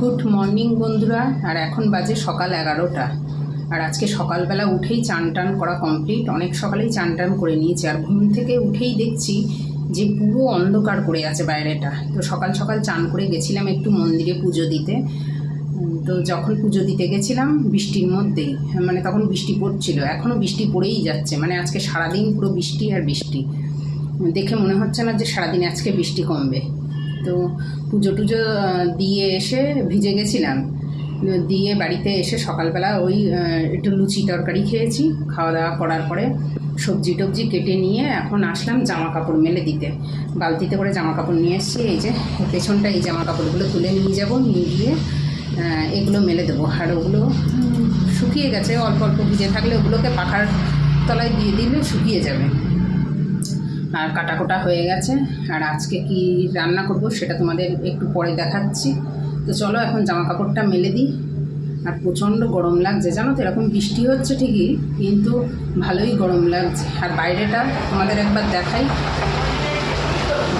Good morning বন্ধুরা। আর এখন বাজে সকাল এগারোটা। আর আজকে সকালবেলা উঠেই চান টান করা কমপ্লিট অনেক সকালেই চান টান করে নিয়েছি। আর ঘুম থেকে উঠেই দেখছি যে পুরো অন্ধকার করে আছে বাইরেটা। তো সকাল সকাল চান করে গেছিলাম একটু মন্দিরে পুজো দিতে। তো যখন পুজো দিতে গেছিলাম বৃষ্টির মধ্যেই মানে তখন বৃষ্টি পড়ছিল। এখনও বৃষ্টি পড়েই যাচ্ছে। মানে আজকে সারাদিন পুরো বৃষ্টি আর বৃষ্টি। দেখে মনে হচ্ছে না যে সারাদিন আজকে বৃষ্টি কমবে। তো পুজো টুজো দিয়ে এসে ভিজে গেছিলাম। দিয়ে বাড়িতে এসে সকালবেলা ওই একটু লুচি তরকারি খেয়েছি খাওয়া দাওয়া করার পরে সবজি টবজি কেটে নিয়ে এখন আসলাম জামা কাপড় মেলে দিতে। বালতিতে করে জামা কাপড় নিয়ে এসেছি, এই যে পেছনটা এই জামা কাপড়গুলো তুলে নিয়ে যাব, নিয়ে গিয়ে এগুলো মেলে দেবো। আর ওগুলো শুকিয়ে গেছে, অল্প অল্প ভিজে থাকলে ওগুলোকে পাখার তলায় দিয়ে দিলে শুকিয়ে যাবে। আর কাটা কোটা হয়ে গেছে। আর আজকে কি রান্না করব সেটা তোমাদের একটু পরে দেখাচ্ছি। তো চলো এখন জামা কাপড়টা মেলে দিই। আর প্রচণ্ড গরম লাগছে। জানো তো এরকম বৃষ্টি হচ্ছে ঠিকই, কিন্তু ভালোই গরম লাগছে। আর বাইরেটা তোমাদের একবার দেখাই।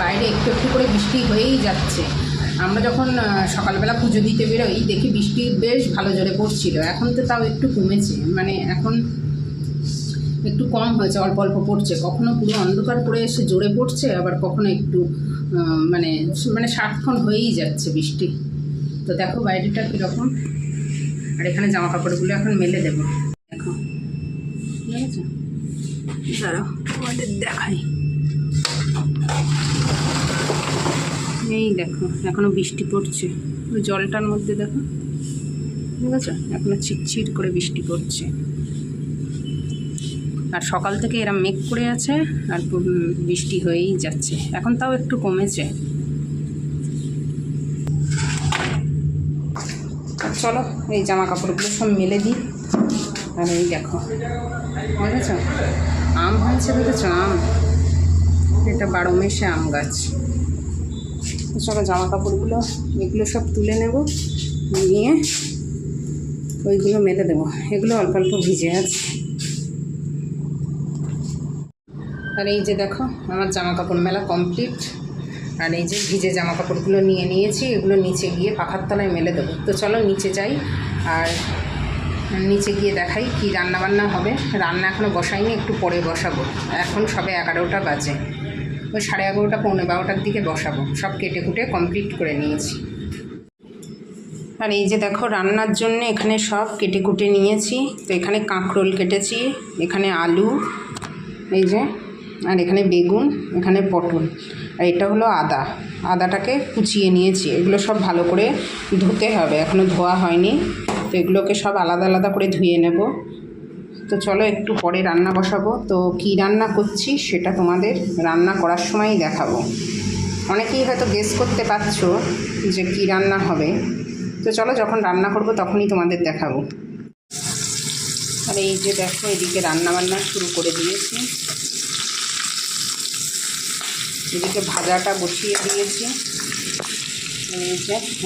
বাইরে একটু একটু করে বৃষ্টি হয়েই যাচ্ছে। আমরা যখন সকালবেলা পুজো দিতে বেরোই, দেখি বৃষ্টি বেশ ভালো জোরে পড়ছিল। এখন তো তাও একটু কমেছে। মানে এখন একটু কম হয়েছে, অল্প অল্প পড়ছে। কখনো পুরো অন্ধকার পড়ে এসে জোরে পড়ছে, আবার কখনো একটু মানে মানে সাতক্ষণ হয়েই যাচ্ছে বৃষ্টি। তো দেখো বাইরেটা কীরকম। আর এখানে জামা কাপড়গুলো এখন মেলে দেবো। দেখো। ঠিক আছে দাঁড়াও দেখাই। এই দেখো, এখনও বৃষ্টি পড়ছে। জলটার মধ্যে দেখো। ঠিক আছে এখনও চিটচিট করে বৃষ্টি পড়ছে। আর সকাল থেকে এরা মেঘ করে আছে আর বৃষ্টি হয়েই যাচ্ছে। এখন তাও একটু কমেছে। চলো, এই জামা কাপড়গুলো সব মেলে দিই। আর এই দেখো, বুঝেছ? আম হয়েছে দেখেছ আম। এটা বারো মেশে আম গাছ। চলো জামা কাপড়গুলো এগুলো সব তুলে নেব, নিয়ে ওইগুলো মেলে দেবো। এগুলো অল্প অল্প ভিজে আছে। আর এই যে দেখো, আমার জামা কাপড় মেলা কমপ্লিট আর এই যে ভিজে জামা কাপড়গুলো নিয়ে নিয়েছি, এগুলো নিচে গিয়ে পাখার তলায় মেলে দেবো। তো চলো নিচে যাই, আর নিচে গিয়ে দেখাই কি রান্না বান্না হবে। রান্না এখনও বসাইনি, একটু পরে বসাবো। এখন সবে এগারোটা বাজে। ওই সাড়ে এগারোটা, পৌনে বারোটার দিকে বসাবো। সব কেটে কুটে কমপ্লিট করে নিয়েছি। আর এই যে দেখো, রান্নার জন্য এখানে সব কেটে কুটে নিয়েছি। তো এখানে কাঁকরোল কেটেছি, এখানে আলু, এই যে আর এখানে বেগুন, এখানে পটল। আর এটা হলো আদা। আদাটাকে কুচিয়ে নিয়েছি। এগুলো সব ভালো করে ধুতে হবে। এখনও ধোয়া হয়নি। তো এগুলোকে সব আলাদা আলাদা করে ধুয়ে নেব। তো চলো একটু পরে রান্না বসাবো। তো কি রান্না করছি সেটা তোমাদের রান্না করার সময়ই দেখাবো। অনেকেই হয়তো গেস করতে পারছ যে কি রান্না হবে। তো চলো যখন রান্না করব তখনই তোমাদের দেখাবো। আর এই যে দেখো, এদিকে রান্না বান্না শুরু করে দিয়েছি। এদিকে ভাজাটা বসিয়ে দিয়েছি।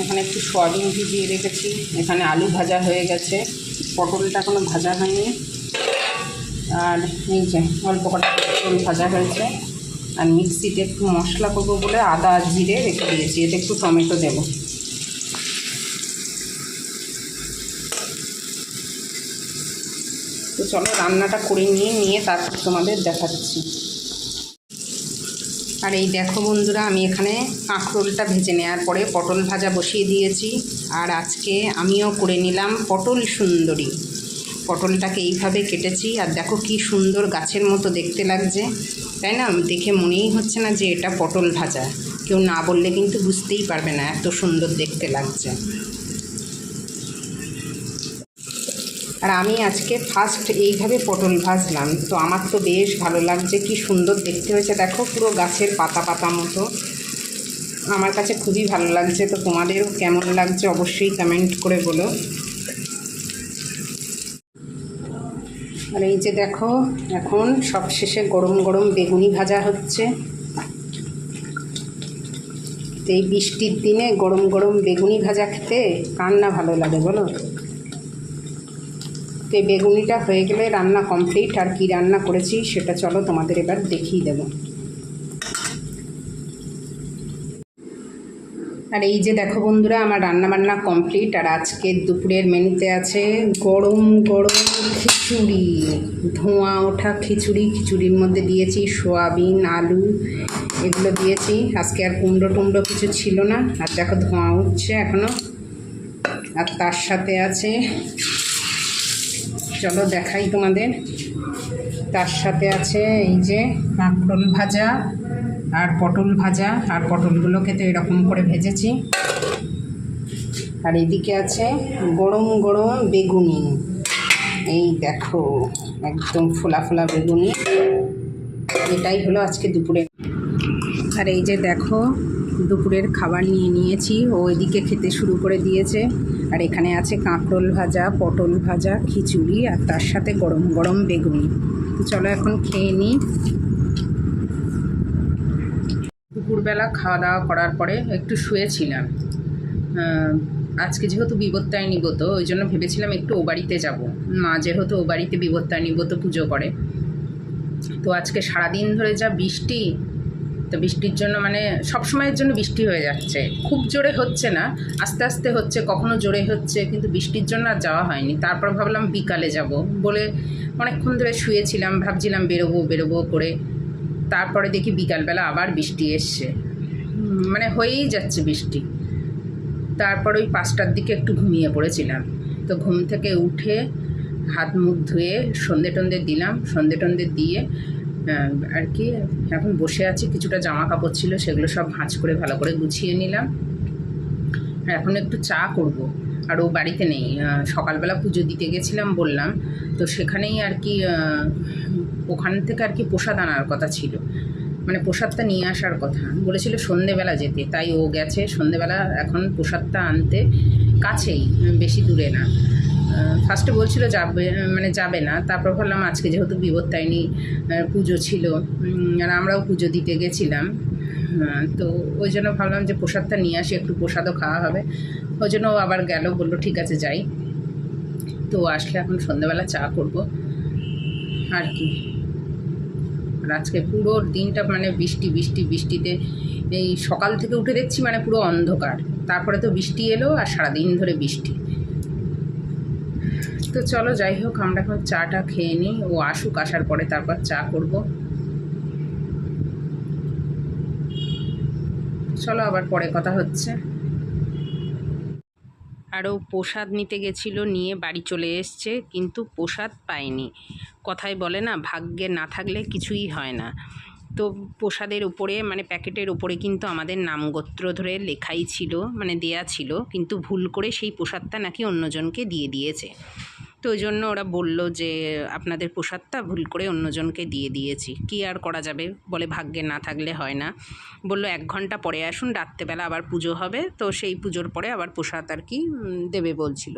এখানে একটু সয়াবিন ভিজিয়ে রেখেছি। এখানে আলু ভাজা হয়ে গেছে। পটলটা কোনো ভাজা হয়নি। আর এই অল্প কটা পটল ভাজা হয়েছে। আর মিক্সিতে একটু মশলা করব বলে আদা, জিরে রেখে দিয়েছি। এতে একটু টমেটো দেবো। তো চলো রান্নাটা করে নিয়ে নিয়ে তারপর তোমাদের দেখাচ্ছি। আর এই দেখো বন্ধুরা, আমি এখানে কাঁকরোলটা ভেজে নেওয়ার পরে পটল ভাজা বসিয়ে দিয়েছি। আর আজকে আমিও করে নিলাম পটল সুন্দরী। পটলটাকে এইভাবে কেটেছি আর দেখো কি সুন্দর গাছের মতো দেখতে লাগছে। তাই না? দেখে মনেই হচ্ছে না যে এটা পটল ভাজা। কেউ না বললে কিন্তু বুঝতেই পারবে না, এত সুন্দর দেখতে লাগছে। আর আমি আজকে ফার্স্ট এইভাবে পটল ভাজলাম। তো আমার তো বেশ ভালো লাগছে, কি সুন্দর দেখতে হয়েছে। দেখো, পুরো গাছের পাতা পাতা মতো। আমার কাছে খুবই ভালো লাগছে। তো তোমাদেরও কেমন লাগছে অবশ্যই কমেন্ট করে বলো। আর এই যে দেখো, এখন সবশেষে গরম গরম বেগুনি ভাজা হচ্ছে। তো এই বৃষ্টির দিনে গরম গরম বেগুনি ভাজা খেতে কার না ভালো লাগে বলো? তো বেগুনিটা হয়ে গেলে রান্না কমপ্লিট আর কি রান্না করেছি সেটা চলো তোমাদের এবার দেখিয়ে দেবো। আর এই যে দেখো বন্ধুরা, আমার রান্না বান্না কমপ্লিট আর আজকে দুপুরের মেনুতে আছে গরম গরম খিচুড়ি। ধোঁয়া ওঠা খিচুড়ি, খিচুড়ির মধ্যে দিয়েছি সোয়াবিন, আলু, এগুলো দিয়েছি। আজকে আর কুমড়ো টুমড়ো কিছু ছিল না, আর দেখো ধোঁয়া উঠছে এখনও আর তার সাথে আছে চলো দেখাই তোমাদের। তার সাথে আছে এই যে কাঁকরোল ভাজা আর পটল ভাজা। আর পটলগুলোকে তো এরকম করে ভেজেছি। আর এদিকে আছে গরম গরম বেগুনি। এই দেখো, একদম ফোলা ফোলা বেগুনি। এটাই হলো আজকে দুপুরে আর এই যে দেখো, দুপুরের খাবার নিয়ে নিয়েছি। ও এদিকে খেতে শুরু করে দিয়েছে। আর এখানে আছে কাঁকরোল ভাজা, পটল ভাজা, খিচুড়ি আর তার সাথে গরম গরম বেগুনি। তো চলো এখন খেয়ে নিই দুপুরবেলা খাওয়া দাওয়া করার পরে একটু শুয়েছিলাম। আজকে যেহেতু বিপত্তায় নিবত, ওই জন্য ভেবেছিলাম একটু ও বাড়িতে যাব। মা যেহেতু ও বাড়িতে বিপত্তায় নিবত পুজো করে। তো আজকে সারাদিন ধরে যা বৃষ্টি তো বৃষ্টির জন্য মানে সব সময়ের জন্য বৃষ্টি হয়ে যাচ্ছে। খুব জোরে হচ্ছে না, আস্তে আস্তে হচ্ছে, কখনো জোরে হচ্ছে, কিন্তু বৃষ্টির জন্য আর যাওয়া হয়নি। তারপর ভাবলাম বিকালে যাব বলে অনেকক্ষণ ধরে শুয়েছিলাম, ভাবছিলাম বেরোবো বেরোবো করে। তারপরে দেখি বিকালবেলা আবার বৃষ্টি এসছে। মানে হয়েই যাচ্ছে বৃষ্টি। তারপর ওই পাঁচটার দিকে একটু ঘুমিয়ে পড়েছিলাম। তো ঘুম থেকে উঠে হাত মুখ ধুয়ে সন্ধে টন্ধে দিলাম। সন্ধে টন্ধে দিয়ে আর কি, এখন বসে আছি, কিছুটা জামা কাপড় ছিল, সেগুলো সব ভাঁজ করে ভালো করে গুছিয়ে নিলাম। আর এখন একটু চা করব, আর ও বাড়িতে নেই সকালবেলা পুজো দিতে গেছিলাম বললাম, তো সেখানেই আর কি ওখান থেকে আর কি প্রসাদ আনার কথা ছিল। মানে প্রসাদটা নিয়ে আসার কথা। বলেছিল সন্ধেবেলা যেতে, তাই ও গেছে সন্ধেবেলা, এখন প্রসাদটা আনতে, কাছেই, বেশি দূরে না। ফার্স্টে বলছিল যাবে মানে যাবে না। তারপর ভাবলাম আজকে যেহেতু বিপত্তায়নি পুজো ছিল আর আমরাও পুজো দিতে গেছিলাম। তো ওই জন্য ভাবলাম যে প্রসাদটা নিয়ে আসি, একটু প্রসাদও খাওয়া হবে। ওই জন্য আবার গেল, বলল, ঠিক আছে, যাই। তো আসলে এখন সন্ধ্যাবেলা চা করব। আর কি। আর আজকে পুরো দিনটা মানে বৃষ্টি বৃষ্টি, বৃষ্টিতে এই সকাল থেকে উঠে দেখছি মানে পুরো অন্ধকার। তারপরে তো বৃষ্টি এলো আর সারাদিন ধরে বৃষ্টি। তো চলো যাই হোক, আমরা এখন চাটা খেয়ে নিই। ও আসুক, আসার পরে তারপর চা করব। চলো আবার পরে কথা হচ্ছে। আরও প্রসাদ নিতে গেছিল, নিয়ে বাড়ি চলে এসছে, কিন্তু প্রসাদ পায়নি। কথায় বলে না, ভাগ্যে না থাকলে কিছুই হয় না। তো প্রসাদের উপরে মানে প্যাকেটের উপরে কিন্তু আমাদের নামগোত্র ধরে লেখাই ছিল মানে দেয়া ছিল, কিন্তু ভুল করে সেই প্রসাদটা নাকি অন্যজনকে দিয়ে দিয়েছে। তো ওই জন্য ওরা বলল যে, আপনাদের প্রসাদটা ভুল করে অন্যজনকে দিয়ে দিয়েছি। কি আর করা যাবে? বলে, ভাগ্যে না থাকলে হয় না। বলল, এক ঘণ্টা পরে আসুন, রাত্রেবেলা আবার পুজো হবে। তো সেই পুজোর পরে আবার প্রসাদ আর কি দেবে বলছিল।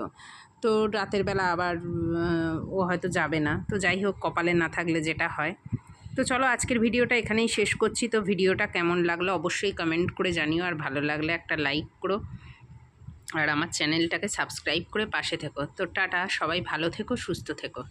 তো রাতের বেলা আবার ও হয়তো যাবে না। তো যাই হোক, কপালে না থাকলে যেটা হয়। তো চলো, আজকের ভিডিওটা এখানেই শেষ করছি। তো ভিডিওটা কেমন লাগল অবশ্যই কমেন্ট করে জানিও। আর ভালো লাগলে একটা লাইক করো। আর আমার চ্যানেলটাকে সাবস্ক্রাইব করে পাশে থেকো। তো টাটা সবাই ভালো থেকো সুস্থ থেকো।